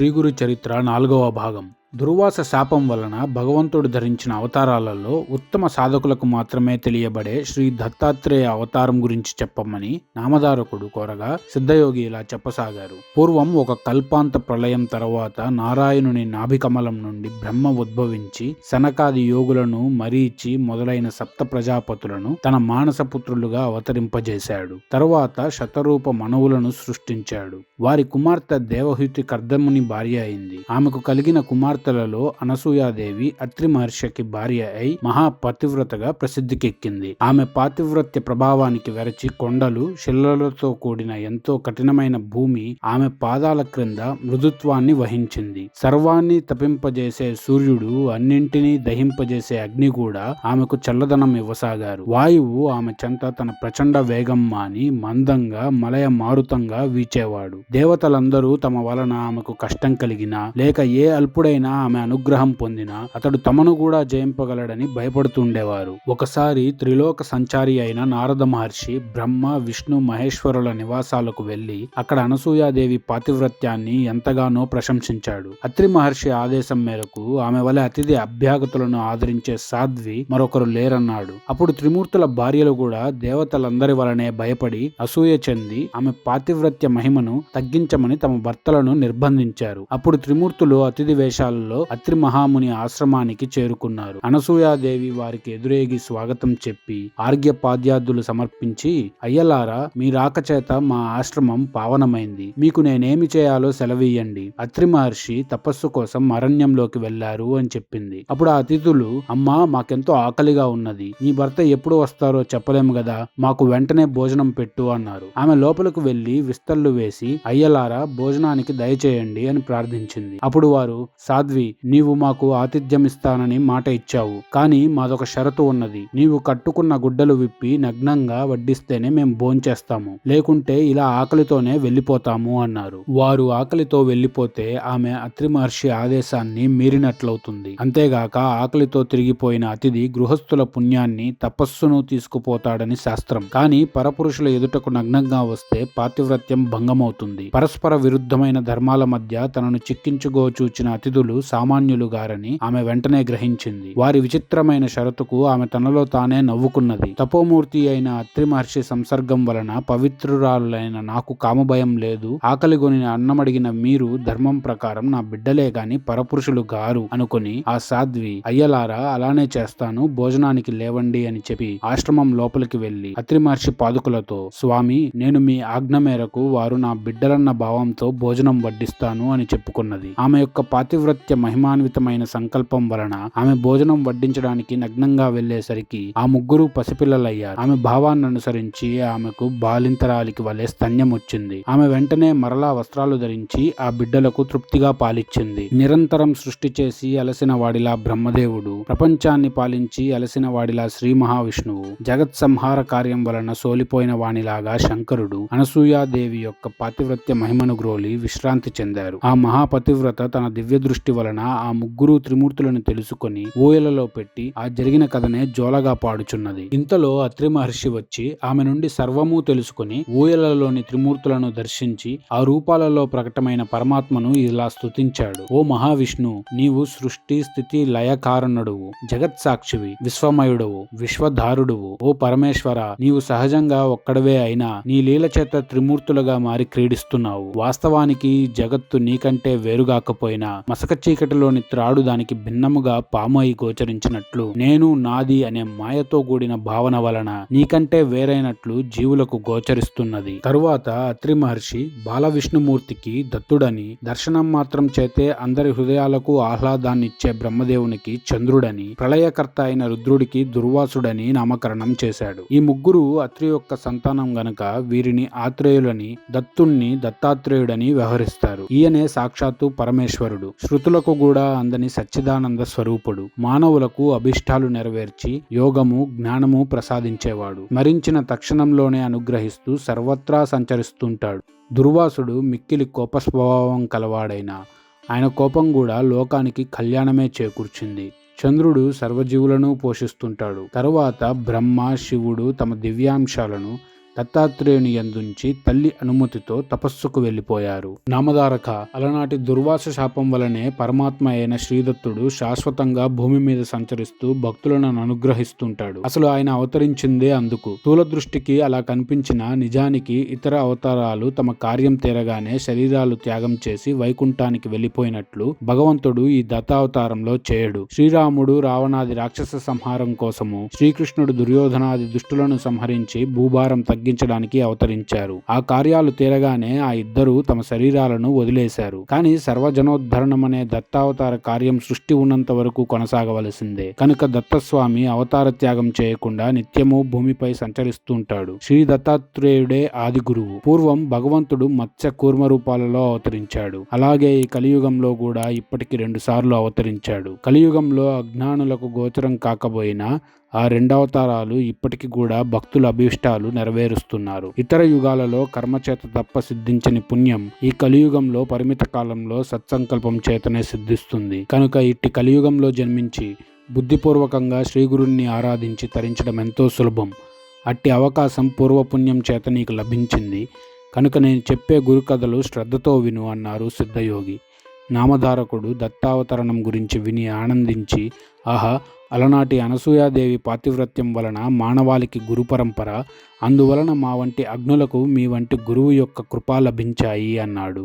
శ్రీగురు చరిత్ర నాలుగవ భాగం. దుర్వాస శాపం వలన భగవంతుడు ధరించిన అవతారాలలో ఉత్తమ సాధకులకు మాత్రమే తెలియబడే శ్రీ దత్తాత్రేయ అవతారం గురించి చెప్పమని నామధారకుడు కోరగా సిద్ధయోగి ఇలా చెప్పసాగారు. పూర్వం ఒక కల్పాంత ప్రళయం తర్వాత నారాయణుని నాభికమలం నుండి బ్రహ్మ ఉద్భవించి సనకాది యోగులను మరీచి మొదలైన సప్త ప్రజాపతులను తన మానసపుత్రులుగా అవతరింపజేశాడు. తరువాత శతరూప మనవులను సృష్టించాడు. వారి కుమార్తె దేవహుతి కర్దముని భార్య అయింది. ఆమెకు కలిగిన కుమార్తె కుమార్తెలలో అనసూయాదేవి అత్రి మహర్షికి భార్య అయి మహాపతివ్రతగా ప్రసిద్ధికెక్కింది. ఆమె పాతివ్రత్య ప్రభావానికి వెరచి కొండలు శిలలతో కూడిన ఎంతో కఠినమైన భూమి ఆమె పాదాల క్రింద మృదుత్వాన్ని వహించింది. సర్వాన్ని తపింపజేసే సూర్యుడు అన్నింటినీ దహింపజేసే అగ్ని కూడా ఆమెకు చల్లదనం ఇవ్వసాగారు. వాయువు ఆమె చెంత తన ప్రచండ వేగం మాని మందంగా మలయ మారుతంగా వీచేవాడు. దేవతలందరూ తమ వలన ఆమెకు కష్టం కలిగినా లేక ఏ అల్పుడైనా ఆమె అనుగ్రహం పొందినా అతడు తమను కూడా జయింపగలడని భయపడుతుండేవారు. ఒకసారి త్రిలోక సంచారి అయిన నారద మహర్షి బ్రహ్మ విష్ణు మహేశ్వరుల నివాసాలకు వెళ్ళి అక్కడ అనసూయాదేవి పాతివ్రత్యాన్ని ఎంతగానో ప్రశంసించాడు. అత్రి మహర్షి ఆదేశం మేరకు ఆమె వలె అతిథి అభ్యాగతులను ఆదరించే సాధ్వి మరొకరు లేరన్నాడు. అప్పుడు త్రిమూర్తుల భార్యలు కూడా దేవతలందరి వలనే భయపడి అసూయ చెంది ఆమె పాతివ్రత్య మహిమను తగ్గించమని తమ భర్తలను నిర్బంధించారు. అప్పుడు త్రిమూర్తులు అతిథి వేషాలు వేషాలలో అత్రి మహాముని ఆశ్రమానికి చేరుకున్నారు. అనసూయాదేవి వారికి ఎదురేగి స్వాగతం చెప్పి ఆర్ఘ్యపాద్యాదులు సమర్పించి అయ్యలారా మీ రాకచేత మా ఆశ్రమం పావనమైంది. మీకు నేనేమి చేయాలో సెలవీయండి అత్రి మహర్షి తపస్సు కోసం అరణ్యంలోకి వెళ్ళారు అని చెప్పింది. అప్పుడు ఆ అతిథులు అమ్మా మాకెంతో ఆకలిగా ఉన్నది. నీ భర్త ఎప్పుడు వస్తారో చెప్పలేము కదా మాకు వెంటనే భోజనం పెట్టు అన్నారు. ఆమె లోపలికి వెళ్ళి విస్తళ్ళు వేసి అయ్యలారా భోజనానికి దయచేయండి అని ప్రార్థించింది. అప్పుడు వారు సాధ్వి నీవు మాకు ఆతిథ్యం ఇస్తానని మాట ఇచ్చావు. కానీ మాదొక షరతు ఉన్నది. నీవు కట్టుకున్న గుడ్డలు విప్పి నగ్నంగా వడ్డిస్తేనే మేము భోంచేస్తాము. లేకుంటే ఇలా ఆకలితోనే వెళ్ళిపోతాము అన్నారు. వారు ఆకలితో వెళ్ళిపోతే ఆమె అత్రి మహర్షి ఆదేశాన్ని మీరినట్లవుతుంది. అంతేగాక ఆకలితో తిరిగిపోయిన అతిథి గృహస్థుల పుణ్యాన్ని తపస్సును తీసుకుపోతాడని శాస్త్రం. కానీ పరపురుషుల ఎదుటకు నగ్నంగా వస్తే పాతివ్రత్యం భంగమవుతుంది. పరస్పర విరుద్ధమైన ధర్మాల మధ్య తనను చిక్కించుగో చూచిన అతిథులు సామాన్యులు గారని ఆమె వెంటనే గ్రహించింది. వారి విచిత్రమైన షరతుకు ఆమె తనలో తానే నవ్వుకున్నది. తపోమూర్తి అయిన అత్రి మహర్షి సంసర్గం వలన పవిత్రురాలైన నాకు కామభయం లేదు. ఆకలిగొని అన్నమడిగిన మీరు ధర్మం ప్రకారం నా బిడ్డలే గాని పరపురుషులు గారు అనుకుని ఆ సాధ్వి అయ్యలారా అలానే చేస్తాను. భోజనానికి లేవండి అని చెప్పి ఆశ్రమం లోపలికి వెళ్ళి అత్రి మహర్షి పాదుకులతో స్వామి నేను మీ ఆజ్ఞ మేరకు వారు నా బిడ్డలన్న భావంతో భోజనం వడ్డిస్తాను అని చెప్పుకున్నది. ఆమె యొక్క పాతివ్రత్య మహిమాన్వితమైన సంకల్పం వలన ఆమె భోజనం వడ్డించడానికి నగ్నంగా వెళ్ళేసరికి ఆ ముగ్గురు పసిపిల్లలయ్యారు. ఆమె భావాన్ని అనుసరించి ఆమెకు బాలింతరాలికి వలె స్తన్యం వచ్చింది. ఆమె వెంటనే మరలా వస్త్రాలు ధరించి ఆ బిడ్డలకు తృప్తిగా పాలిచ్చింది. నిరంతరం సృష్టి చేసి అలసిన వాడిలా బ్రహ్మదేవుడు ప్రపంచాన్ని పాలించి అలసిన వాడిలా శ్రీ మహావిష్ణువు జగత్ సంహార కార్యం వలన సోలిపోయిన వానిలాగా శంకరుడు అనసూయాదేవి యొక్క పాతివ్రత్య మహిమను గ్రోలి విశ్రాంతి చెందారు. ఆ మహాపతివ్రత తన దివ్య దృష్టి వలన ఆ ముగ్గురు త్రిమూర్తులను తెలుసుకొని ఊయలలో పెట్టి ఆ జరిగిన కథనే జోలగా పాడుచున్నది. ఇంతలో అత్రి మహర్షి వచ్చి ఆమె నుండి సర్వము తెలుసుకొని ఊయలలోని త్రిమూర్తులను దర్శించి ఆ రూపాలలో ప్రకటమైన పరమాత్మను ఇలా స్తుతించాడు. ఓ మహావిష్ణు నీవు సృష్టి స్థితి లయకారణుడువు జగత్ సాక్షివి విశ్వమయుడవు విశ్వధారుడువు. ఓ పరమేశ్వర నీవు సహజంగా ఒక్కడవే అయినా నీ లీల చేత త్రిమూర్తులుగా మారి క్రీడిస్తున్నావు. వాస్తవానికి జగత్తు నీకంటే వేరుగాకపోయినా మసక చీకటిలోని త్రాడు దానికి భిన్నముగా పాము అయి గోచరించినట్లు నేను నాది అనే మాయతో కూడిన భావన వలన నీకంటే వేరైనట్లు జీవులకు గోచరిస్తున్నది. తరువాత అత్రి మహర్షి బాల విష్ణుమూర్తికి దత్తుడని దర్శనం మాత్రం చేతే అందరి హృదయాలకు ఆహ్లాదాన్నిచ్చే బ్రహ్మదేవునికి చంద్రుడని ప్రళయకర్త అయిన రుద్రుడికి దుర్వాసుడని నామకరణం చేశాడు. ఈ ముగ్గురు అత్రి యొక్క సంతానం గనక వీరిని ఆత్రేయులని దత్తుణ్ణి దత్తాత్రేయుడని వ్యవహరిస్తారు. ఈయనే సాక్షాత్తు పరమేశ్వరుడు. భక్తులకు కూడా అందని సచ్చిదానంద స్వరూపుడు మానవులకు అభిష్టాలు నెరవేర్చి యోగము జ్ఞానము ప్రసాదించేవాడు. మరించిన తక్షణంలోనే అనుగ్రహిస్తూ సర్వత్రా సంచరిస్తుంటాడు. దుర్వాసుడు మిక్కిలి కోప స్వభావం కలవాడైన ఆయన కోపం కూడా లోకానికి కళ్యాణమే చేకూర్చింది. చంద్రుడు సర్వజీవులను పోషిస్తుంటాడు. తరువాత బ్రహ్మ శివుడు తమ దివ్యాంశాలను దత్తాత్రేయుని యందుంచి తల్లి అనుమతితో తపస్సుకు వెళ్ళిపోయారు నామధారక అలనాటి దుర్వాస శాపం వలనే పరమాత్మ అయిన శ్రీదత్తుడు శాశ్వతంగా భూమి మీద సంచరిస్తూ భక్తులను అనుగ్రహిస్తుంటాడు. అసలు ఆయన అవతరించిందే అందుకు. స్థూల దృష్టికి అలా కనిపించిన నిజానికి ఇతర అవతారాలు తమ కార్యం తీరగానే శరీరాలు త్యాగం చేసి వైకుంఠానికి వెళ్ళిపోయినట్లు భగవంతుడు ఈ దత్తావతారంలో చేయడు. శ్రీరాముడు రావణాది రాక్షస సంహారం కోసము శ్రీకృష్ణుడు దుర్యోధనాది దుష్టులను సంహరించి భూభారం తగ్గించడానికి అవతరించారు. ఆ కార్యాలు తీరగానే ఆ ఇద్దరు తమ శరీరాలను వదిలేశారు. కానీ సర్వజనోద్ధరణం అనే దత్తావతార కార్యం సృష్టి ఉన్నంత వరకు కొనసాగవలసిందే. కనుక దత్తస్వామి అవతార త్యాగం చేయకుండా నిత్యము భూమిపై సంచరిస్తుంటాడు. శ్రీ దత్తాత్రేయుడే ఆది గురువు. పూర్వం భగవంతుడు మత్స్య కూర్మ రూపాలలో అవతరించాడు. అలాగే ఈ కలియుగంలో కూడా ఇప్పటికి రెండు సార్లు అవతరించాడు. కలియుగంలో అజ్ఞానులకు గోచరం కాకపోయినా ఆ రెండవతారాలు ఇప్పటికి కూడా భక్తుల అభీష్టాలు నెరవేరుస్తున్నారు ఇతర యుగాలలో కర్మచేత తప్ప సిద్ధించని పుణ్యం ఈ కలియుగంలో పరిమిత కాలంలో సత్సంకల్పం చేతనే సిద్ధిస్తుంది. కనుక ఇట్టి కలియుగంలో జన్మించి బుద్ధిపూర్వకంగా శ్రీగురుణ్ణి ఆరాధించి తరించడం ఎంతో సులభం. అట్టి అవకాశం పూర్వపుణ్యం చేత నీకు లభించింది. కనుక నేను చెప్పే గురుకథలు శ్రద్ధతో విను అన్నారు సిద్ధయోగి. నామధారకుడు దత్తావతరణం గురించి విని ఆనందించి ఆహా అలనాటి అనసూయాదేవి పాతివ్రత్యం వలన మానవాళికి గురు పరంపర అందువలన మా వంటి అగ్నులకు మీ వంటి గురువు యొక్క కృప లభించాయి అన్నాడు.